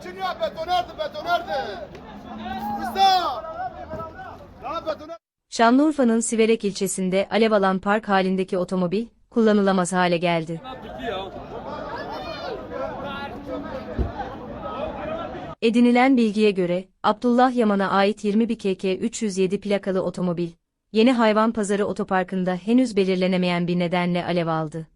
Kaçınıyor betonerdi betonerdi. Usta. Şanlıurfa'nın Siverek ilçesinde alev alan park halindeki otomobil, kullanılamaz hale geldi. Edinilen bilgiye göre, Abdullah Yaman'a ait 21 KK 307 plakalı otomobil, Yeni Hayvan Pazarı otoparkında henüz belirlenemeyen bir nedenle alev aldı.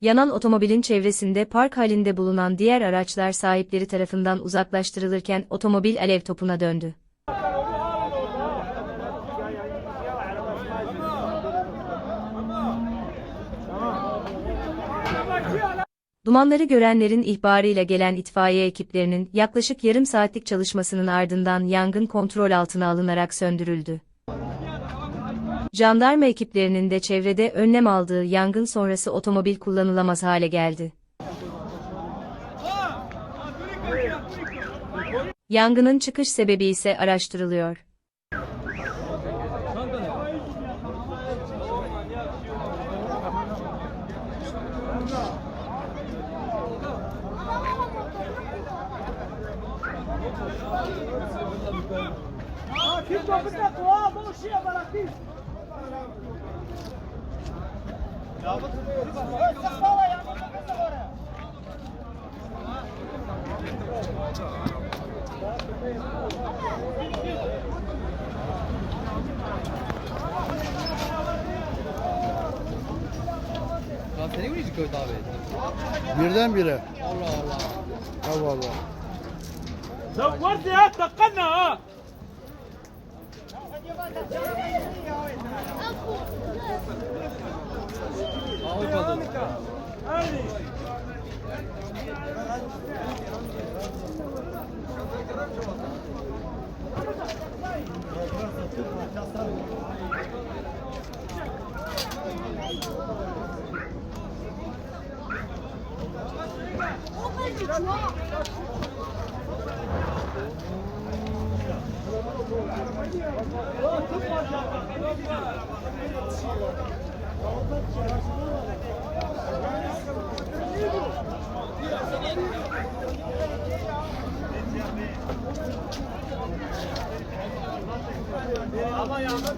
Yanan otomobilin çevresinde park halinde bulunan diğer araçlar sahipleri tarafından uzaklaştırılırken otomobil alev topuna döndü. Dumanları görenlerin ihbarıyla gelen itfaiye ekiplerinin yaklaşık yarım saatlik çalışmasının ardından yangın kontrol altına alınarak söndürüldü. Jandarma ekiplerinin de çevrede önlem aldığı yangın sonrası otomobil kullanılamaz hale geldi. Yangının çıkış sebebi ise araştırılıyor. Fico a atual, vamos chegar para aqui. Ya seni mi hiç kötü abi? Birdenbire. Allah Allah. Allah Allah. Sen var diye ha. Avrupa'da. Open the door! Ama yandan